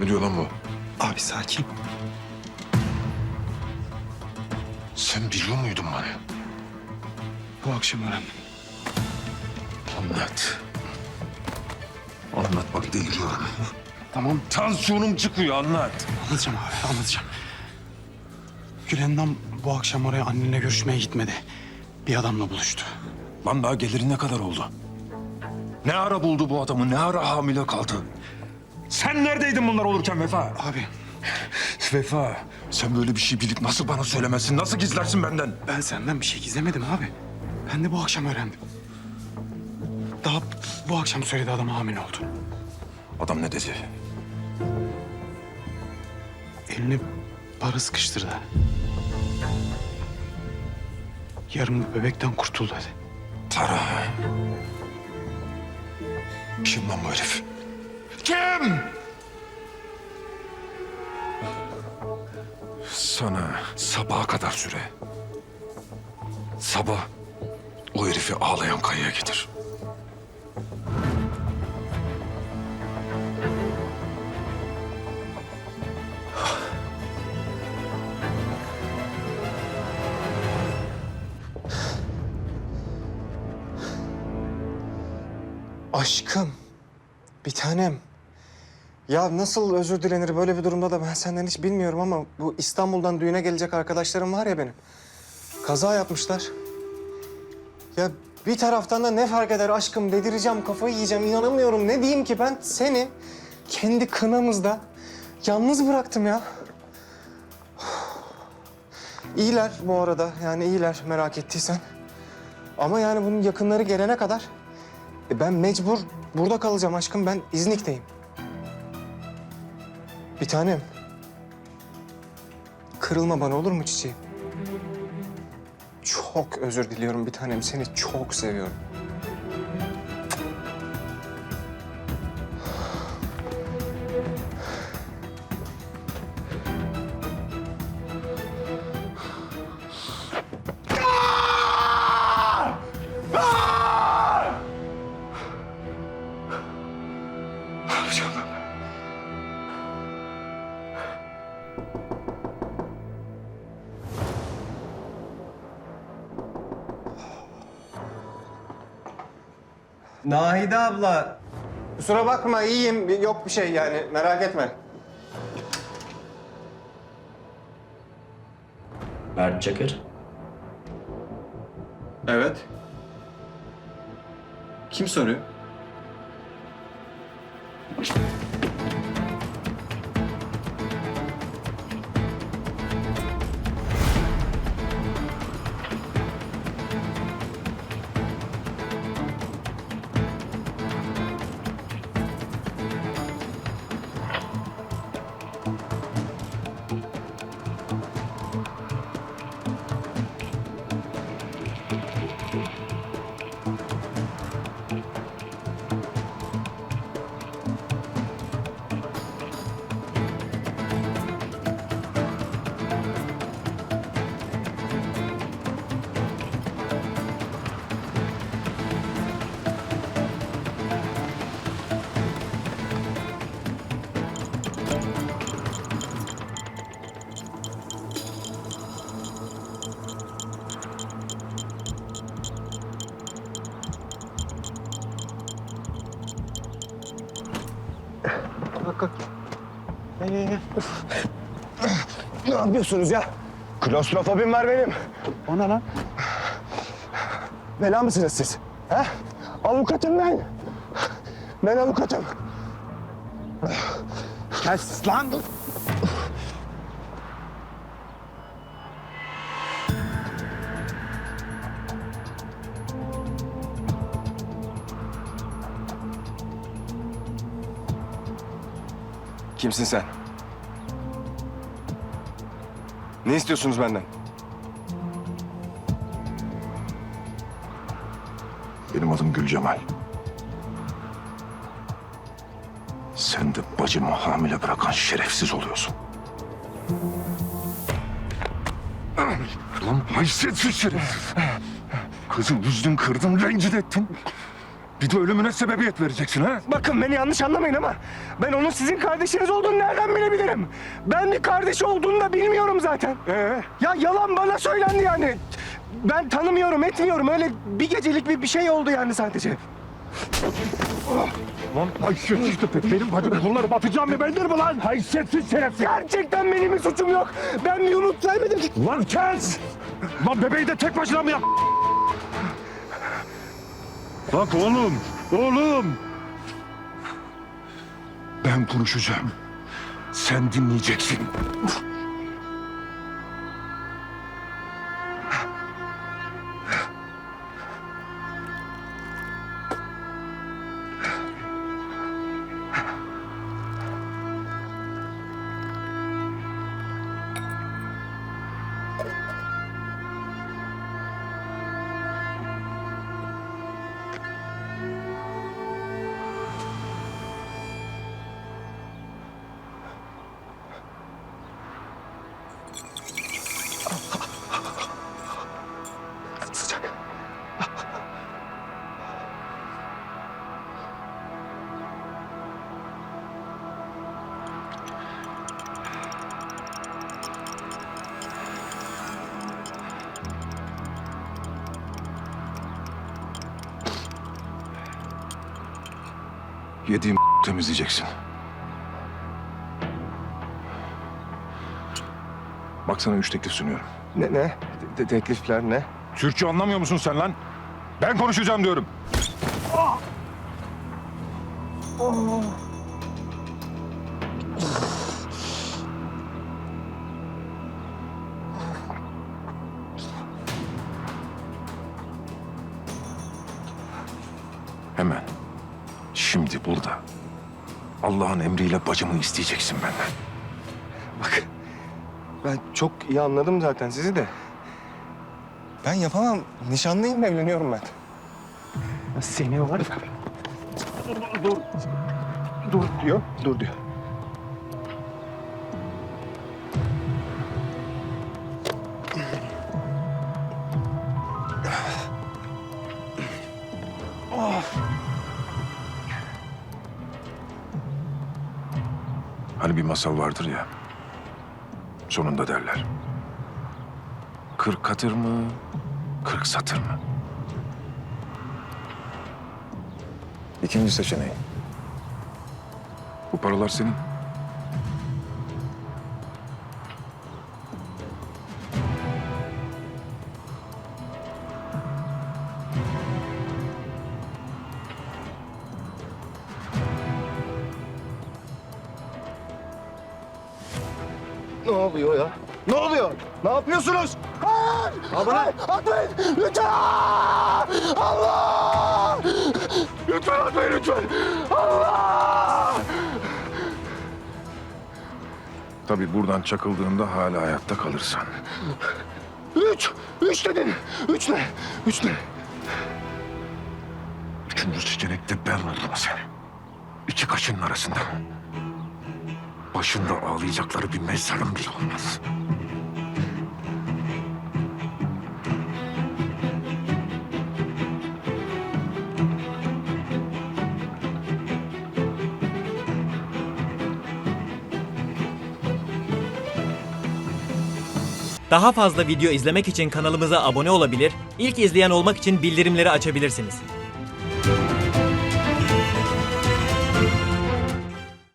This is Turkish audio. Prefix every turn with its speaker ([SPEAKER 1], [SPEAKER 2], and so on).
[SPEAKER 1] Ne diyor lan bu?
[SPEAKER 2] Abi sakin.
[SPEAKER 1] Sen biliyor muydun bana?
[SPEAKER 2] Bu akşam öğrendim.
[SPEAKER 1] Anlat. Anlat bak deliriyorum.
[SPEAKER 2] Tamam
[SPEAKER 1] Tansiyonum çıkıyor anlat.
[SPEAKER 2] anlatacağım abi anlatacağım. Gülendam bu akşam oraya annenle görüşmeye gitmedi. Bir adamla buluştu.
[SPEAKER 1] Lan daha geliri ne kadar oldu? Ne ara buldu bu adamı? Ne ara hamile kaldı? Sen neredeydin bunlar olurken Vefa?
[SPEAKER 2] Abi
[SPEAKER 1] Vefa, sen böyle bir şey bilip nasıl bana söylemezsin? Nasıl gizlersin benden?
[SPEAKER 2] ben senden bir şey gizlemedim abi. Ben de bu akşam öğrendim. Daha bu akşam söyledi adam hamile oldu.
[SPEAKER 1] Adam ne dedi?
[SPEAKER 2] Eline para sıkıştırdı. Yarın bu bebekten kurtul dedi.
[SPEAKER 1] Tara. Kim lan bu herif? Kim? Sana sabaha kadar süre. Sabah o herifi ağlayan kayaya getir.
[SPEAKER 3] Aşkım, bir tanem. Ya nasıl özür dilenir böyle bir durumda da ben senden hiç bilmiyorum ama bu İstanbul'dan düğüne gelecek arkadaşlarım var ya benim. Kaza yapmışlar. Ya bir taraftan da ne fark eder aşkım dedireceğim kafayı yiyeceğim inanamıyorum. Ne diyeyim ki ben seni kendi kınamızda yalnız bıraktım ya. İyiler bu arada yani iyiler merak ettiysen. Ama yani bunun yakınları gelene kadar e ben mecbur burada kalacağım aşkım. Ben İznik'teyim. Bir tanem. Kırılma bana olur mu çiçeğim? Çok özür diliyorum bir tanem. Seni çok seviyorum. Nahide abla. Kusura bakma iyiyim. Yok bir şey yani merak etme.
[SPEAKER 4] Mert Çakır.
[SPEAKER 5] Evet. Kim soruyor?
[SPEAKER 3] Kalk kalk. Gel gel gel. Ne yapıyorsunuz ya? Klostrofobim var benim.
[SPEAKER 2] O ne lan?
[SPEAKER 3] Bela mısınız siz? He? Avukatım ben. Ben avukatım.
[SPEAKER 2] Kes lan!
[SPEAKER 3] Kimsin sen? Ne istiyorsunuz benden?
[SPEAKER 1] Benim adım Gülcemal. Sen de bacımı hamile bırakan şerefsiz oluyorsun. Lan haysiyetsiz şerefsiz. Kızı üzdün, kırdın, rencide ettin. Bir de ölümüne sebebiyet vereceksin ha?
[SPEAKER 3] Bakın beni yanlış anlamayın ama ben onun sizin kardeşiniz olduğunu nereden bilebilirim? Ben bir kardeşi olduğunu da bilmiyorum zaten.
[SPEAKER 1] Ee?
[SPEAKER 3] Ya yalan bana söylendi yani. Ben tanımıyorum, etmiyorum. Öyle bir gecelik bir, bir şey oldu yani sadece.
[SPEAKER 1] Lan haysiyetsiz köpek. Benim bacımı kolları batacağım mı bendir mi lan? Haysiyetsiz şerefsiz.
[SPEAKER 3] Gerçekten benim bir suçum yok. Ben bir umut vermedim ki.
[SPEAKER 1] Lan kes! Lan bebeği de tek başına mı yap? Bak oğlum, oğlum. Ben konuşacağım. Sen dinleyeceksin. Yediğim temizleyeceksin. Bak sana üç teklif sunuyorum.
[SPEAKER 3] Ne ne? De- teklifler ne?
[SPEAKER 1] Türkçe anlamıyor musun sen lan? Ben konuşacağım diyorum. Hemen. Şimdi burada. Allah'ın emriyle bacımı isteyeceksin benden.
[SPEAKER 3] Bak ben çok iyi anladım zaten sizi de. Ben yapamam. Nişanlıyım evleniyorum ben. Seni var ya. Dur. Dur diyor. Dur diyor.
[SPEAKER 1] Hani bir masal vardır ya. Sonunda derler. Kırk katır mı, kırk satır mı? İkinci seçeneği. Bu paralar senin.
[SPEAKER 3] Ne oluyor ya? Ne oluyor? Ne yapıyorsunuz? Hayır! Hayır! Atmayın! Lütfen! Allah! Lütfen atmayın lütfen! Allah!
[SPEAKER 1] Tabii buradan çakıldığında hala hayatta kalırsan.
[SPEAKER 3] Üç! Üç dedin! Üç ne? Üç ne?
[SPEAKER 1] Üçüncü seçenekte ben buldum seni. İki kaşının arasında. Başında ağlayacakları bir mezarın bile olmaz.
[SPEAKER 5] Daha fazla video izlemek için kanalımıza abone olabilir, ilk izleyen olmak için bildirimleri açabilirsiniz.